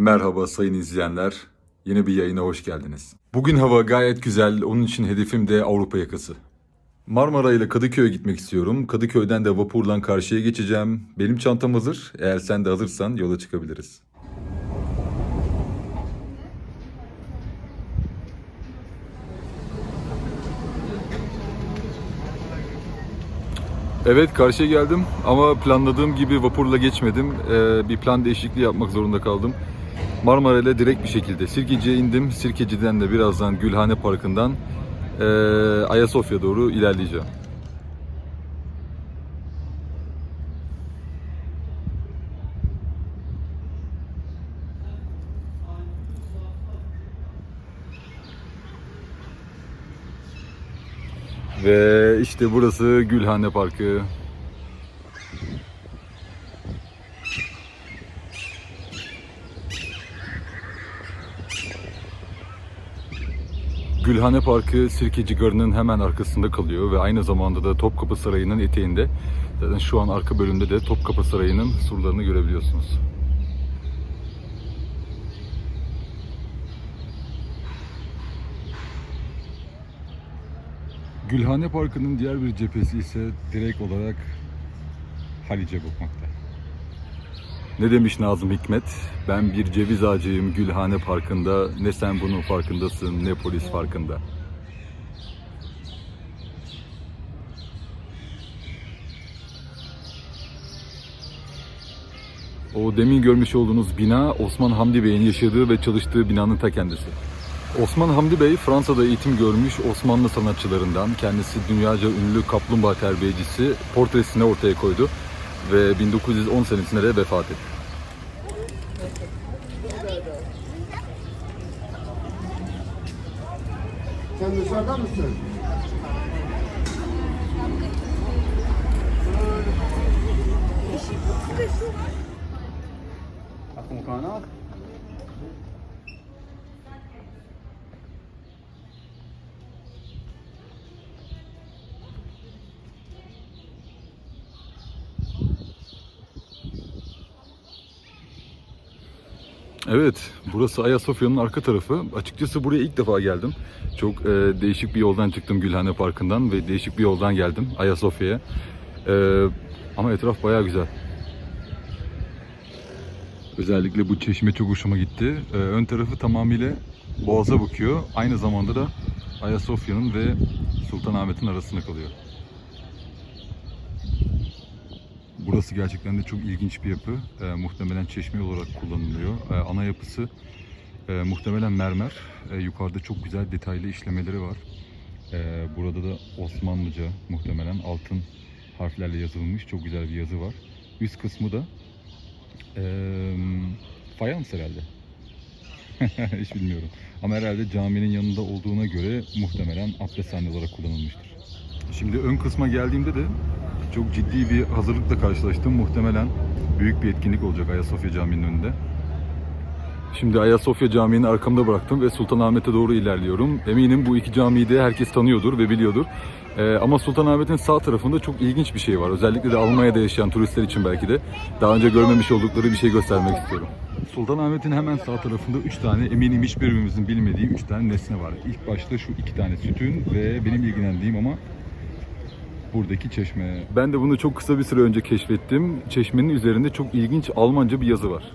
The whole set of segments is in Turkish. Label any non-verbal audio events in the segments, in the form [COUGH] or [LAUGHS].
Merhaba sayın izleyenler. Yeni bir yayına hoş geldiniz. Bugün hava gayet güzel. Onun için hedefim de Avrupa yakası. Marmara ile Kadıköy'e gitmek istiyorum. Kadıköy'den de vapurla karşıya geçeceğim. Benim çantam hazır. Eğer sen de hazırsan yola çıkabiliriz. Evet karşıya geldim ama planladığım gibi vapurla geçmedim. Ee, bir plan değişikliği yapmak zorunda kaldım. Marmara ile direkt bir şekilde Sirkeci'ye indim. Sirkeci'den de birazdan Gülhane Parkı'ndan ee, Ayasofya doğru ilerleyeceğim. Ve işte burası Gülhane Parkı. Gülhane Parkı Sirkeci Garı'nın hemen arkasında kalıyor ve aynı zamanda da Topkapı Sarayı'nın eteğinde. Zaten şu an arka bölümde de Topkapı Sarayı'nın surlarını görebiliyorsunuz. Gülhane Parkı'nın diğer bir cephesi ise direkt olarak Halice bakmakta. Ne demiş Nazım Hikmet? Ben bir ceviz ağacıyım Gülhane Parkı'nda. Ne sen bunun farkındasın ne polis farkında. O demin görmüş olduğunuz bina Osman Hamdi Bey'in yaşadığı ve çalıştığı binanın ta kendisi. Osman Hamdi Bey Fransa'da eğitim görmüş Osmanlı sanatçılarından. Kendisi dünyaca ünlü kaplumbağa terbiyecisi portresini ortaya koydu ve 1910 senesinde de vefat etti. Sen dışarıda mısın? Aklım kana. Evet, burası Ayasofya'nın arka tarafı. Açıkçası buraya ilk defa geldim. Çok e, değişik bir yoldan çıktım Gülhane Parkı'ndan ve değişik bir yoldan geldim Ayasofya'ya. E, ama etraf bayağı güzel. Özellikle bu çeşme çok hoşuma gitti. E, ön tarafı tamamıyla Boğaz'a bakıyor. Aynı zamanda da Ayasofya'nın ve Sultanahmet'in arasında kalıyor. Burası gerçekten de çok ilginç bir yapı. Ee, muhtemelen çeşme olarak kullanılıyor. Ee, ana yapısı e, muhtemelen mermer. Ee, yukarıda çok güzel detaylı işlemeleri var. Ee, burada da Osmanlıca muhtemelen altın harflerle yazılmış çok güzel bir yazı var. Üst kısmı da e, fayans herhalde. [LAUGHS] Hiç bilmiyorum. Ama herhalde caminin yanında olduğuna göre muhtemelen abdesthane olarak kullanılmıştır. Şimdi ön kısma geldiğimde de çok ciddi bir hazırlıkla karşılaştım. Muhtemelen büyük bir etkinlik olacak Ayasofya Camii'nin önünde. Şimdi Ayasofya Camii'ni arkamda bıraktım ve Sultanahmet'e doğru ilerliyorum. Eminim bu iki camiyi de herkes tanıyordur ve biliyordur. Ee, ama Sultanahmet'in sağ tarafında çok ilginç bir şey var. Özellikle de Almanya'da yaşayan turistler için belki de daha önce görmemiş oldukları bir şey göstermek istiyorum. Sultanahmet'in hemen sağ tarafında 3 tane eminim hiçbirimizin bilmediği 3 tane nesne var. İlk başta şu iki tane sütun ve benim ilgilendiğim ama buradaki çeşme. Ben de bunu çok kısa bir süre önce keşfettim. Çeşmenin üzerinde çok ilginç Almanca bir yazı var.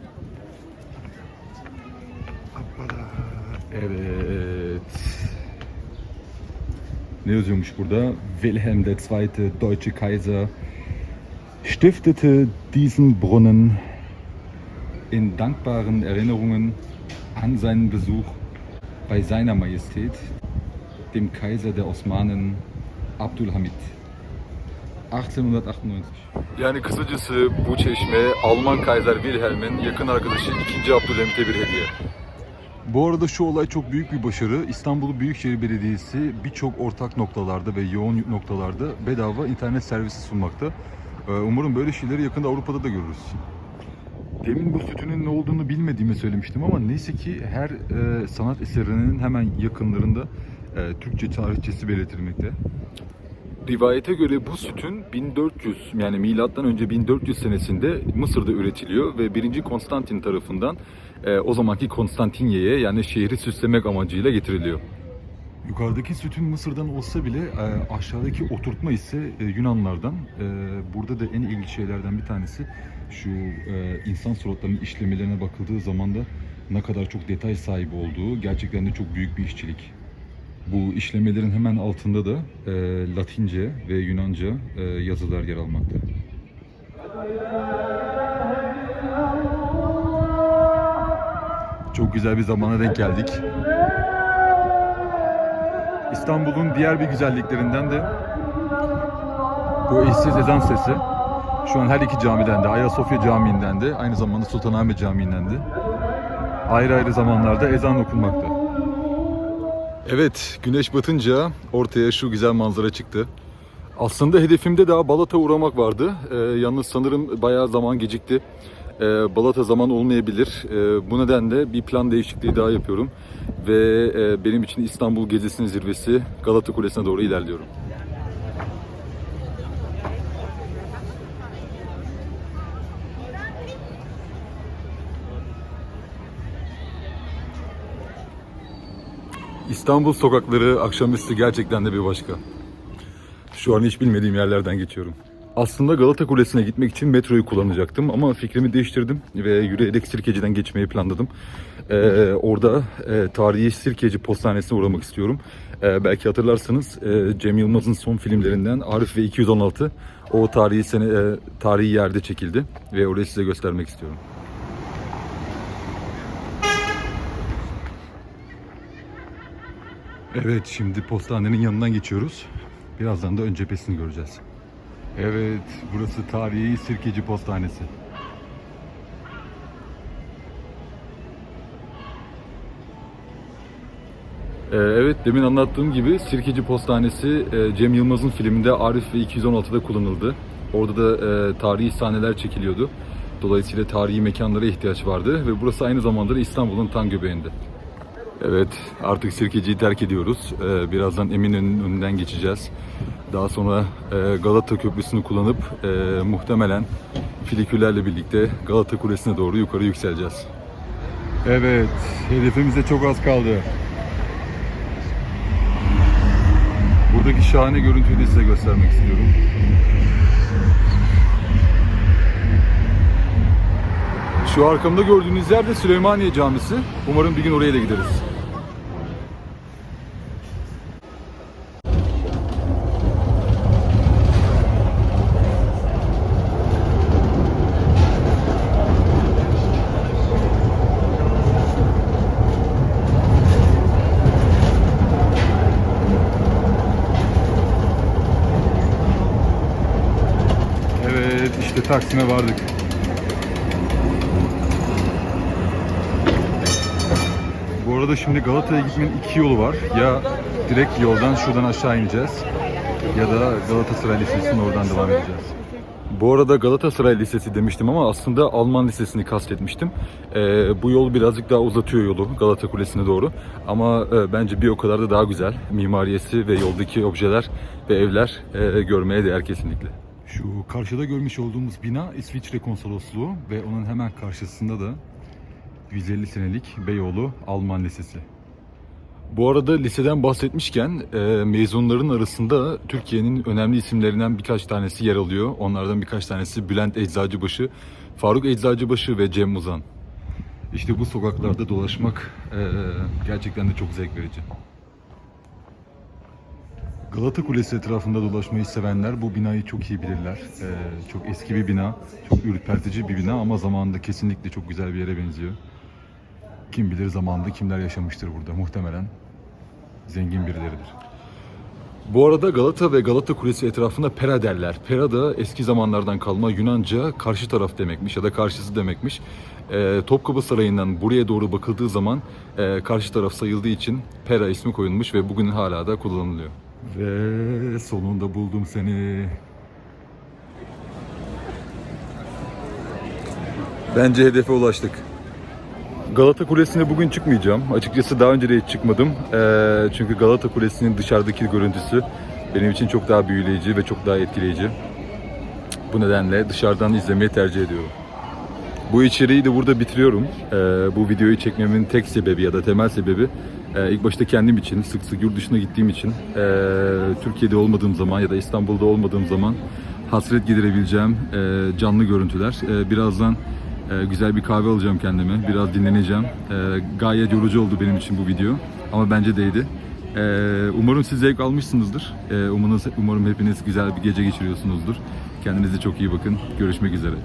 Evet. Ne yazıyormuş burada? Wilhelm II. Deutsche Kaiser stiftete diesen Brunnen in dankbaren Erinnerungen an seinen Besuch bei seiner Majestät, dem Kaiser der Osmanen Abdülhamit. 1898. Yani kısacası bu çeşme Alman Kaiser Wilhelm'in yakın arkadaşı 2. Abdülhamit'e bir hediye. Bu arada şu olay çok büyük bir başarı. İstanbul Büyükşehir Belediyesi birçok ortak noktalarda ve yoğun noktalarda bedava internet servisi sunmakta. Ee, Umarım böyle şeyleri yakında Avrupa'da da görürüz. Demin bu sütünün ne olduğunu bilmediğimi söylemiştim ama neyse ki her e, sanat eserinin hemen yakınlarında e, Türkçe tarihçesi belirtilmekte. Rivayete göre bu sütün 1400 yani milattan önce 1400 senesinde Mısır'da üretiliyor ve 1. Konstantin tarafından e, o zamanki Konstantinye'ye yani şehri süslemek amacıyla getiriliyor. Yukarıdaki sütun Mısır'dan olsa bile e, aşağıdaki oturtma ise e, Yunanlardan. E, burada da en ilginç şeylerden bir tanesi şu e, insan suratlarının işlemelerine bakıldığı zaman da ne kadar çok detay sahibi olduğu gerçekten de çok büyük bir işçilik. Bu işlemelerin hemen altında da e, Latince ve Yunanca e, yazılar yer almakta. Çok güzel bir zamana denk geldik. İstanbul'un diğer bir güzelliklerinden de bu eşsiz ezan sesi. Şu an her iki camiden de, Ayasofya Camii'nden de, aynı zamanda Sultanahmet Camii'nden de ayrı ayrı zamanlarda ezan okunmakta. Evet, güneş batınca ortaya şu güzel manzara çıktı. Aslında hedefimde daha Balat'a uğramak vardı. Ee, yalnız sanırım bayağı zaman gecikti. Ee, Balat'a zaman olmayabilir. Ee, bu nedenle bir plan değişikliği daha yapıyorum. Ve e, benim için İstanbul gezisinin zirvesi Galata Kulesi'ne doğru ilerliyorum. İstanbul sokakları akşamüstü gerçekten de bir başka. Şu an hiç bilmediğim yerlerden geçiyorum. Aslında Galata Kulesi'ne gitmek için metroyu kullanacaktım ama fikrimi değiştirdim ve yürüyerek Sirkeci'den geçmeyi planladım. Ee, orada e, tarihi Sirkeci Postanesi'ne uğramak istiyorum. Ee, belki hatırlarsınız e, Cem Yılmaz'ın son filmlerinden Arif ve 216 o tarihi sene e, tarihi yerde çekildi ve orayı size göstermek istiyorum. Evet, şimdi postanenin yanından geçiyoruz. Birazdan da ön cephesini göreceğiz. Evet, burası tarihi Sirkeci Postanesi. Ee, evet, demin anlattığım gibi Sirkeci Postanesi e, Cem Yılmaz'ın filminde Arif ve 216'da kullanıldı. Orada da e, tarihi sahneler çekiliyordu. Dolayısıyla tarihi mekanlara ihtiyaç vardı ve burası aynı zamanda da İstanbul'un tam göbeğinde. Evet, artık Sirkeci'yi terk ediyoruz. Ee, birazdan Eminönü'nün önünden geçeceğiz. Daha sonra e, Galata Köprüsü'nü kullanıp e, muhtemelen filiküllerle birlikte Galata Kulesi'ne doğru yukarı yükseleceğiz. Evet, hedefimize çok az kaldı. Buradaki şahane görüntüyü de size göstermek istiyorum. Şu arkamda gördüğünüz yer de Süleymaniye Camisi. Umarım bir gün oraya da gideriz. Evet, işte Taksim'e vardık. Bu arada şimdi Galata'ya gitmenin iki yolu var. Ya direkt yoldan şuradan aşağı ineceğiz ya da Galatasaray Lisesi'nin oradan devam edeceğiz. Bu arada Galatasaray Lisesi demiştim ama aslında Alman Lisesi'ni kastetmiştim. Ee, bu yol birazcık daha uzatıyor yolu Galata Kulesi'ne doğru. Ama e, bence bir o kadar da daha güzel. Mimariyesi ve yoldaki objeler ve evler e, görmeye değer kesinlikle. Şu karşıda görmüş olduğumuz bina İsviçre Konsolosluğu ve onun hemen karşısında da 150 senelik Beyoğlu Alman Lisesi. Bu arada liseden bahsetmişken e, mezunların arasında Türkiye'nin önemli isimlerinden birkaç tanesi yer alıyor. Onlardan birkaç tanesi Bülent Eczacıbaşı, Faruk Eczacıbaşı ve Cem Uzan. İşte bu sokaklarda dolaşmak e, gerçekten de çok zevk verici. Galata Kulesi etrafında dolaşmayı sevenler bu binayı çok iyi bilirler. E, çok eski bir bina, çok ürpertici bir bina ama zamanında kesinlikle çok güzel bir yere benziyor. Kim bilir zamanında kimler yaşamıştır burada muhtemelen zengin birileridir. Bu arada Galata ve Galata Kulesi etrafında Pera derler. Pera da eski zamanlardan kalma Yunanca karşı taraf demekmiş ya da karşısı demekmiş. Ee, Topkapı Sarayı'ndan buraya doğru bakıldığı zaman e, karşı taraf sayıldığı için Pera ismi koyulmuş ve bugün hala da kullanılıyor. Ve sonunda buldum seni. Bence hedefe ulaştık. Galata Kulesi'ne bugün çıkmayacağım. Açıkçası daha önce de hiç çıkmadım. Ee, çünkü Galata Kulesi'nin dışarıdaki görüntüsü benim için çok daha büyüleyici ve çok daha etkileyici. Bu nedenle dışarıdan izlemeyi tercih ediyorum. Bu içeriği de burada bitiriyorum. Ee, bu videoyu çekmemin tek sebebi ya da temel sebebi e, ilk başta kendim için, sık sık yurt dışına gittiğim için, e, Türkiye'de olmadığım zaman ya da İstanbul'da olmadığım zaman hasret giderebileceğim e, canlı görüntüler. E, birazdan e, güzel bir kahve alacağım kendime, biraz dinleneceğim. E, gayet yorucu oldu benim için bu video ama bence değdi. E, umarım siz zevk almışsınızdır. E, umarım, umarım hepiniz güzel bir gece geçiriyorsunuzdur. Kendinize çok iyi bakın. Görüşmek üzere.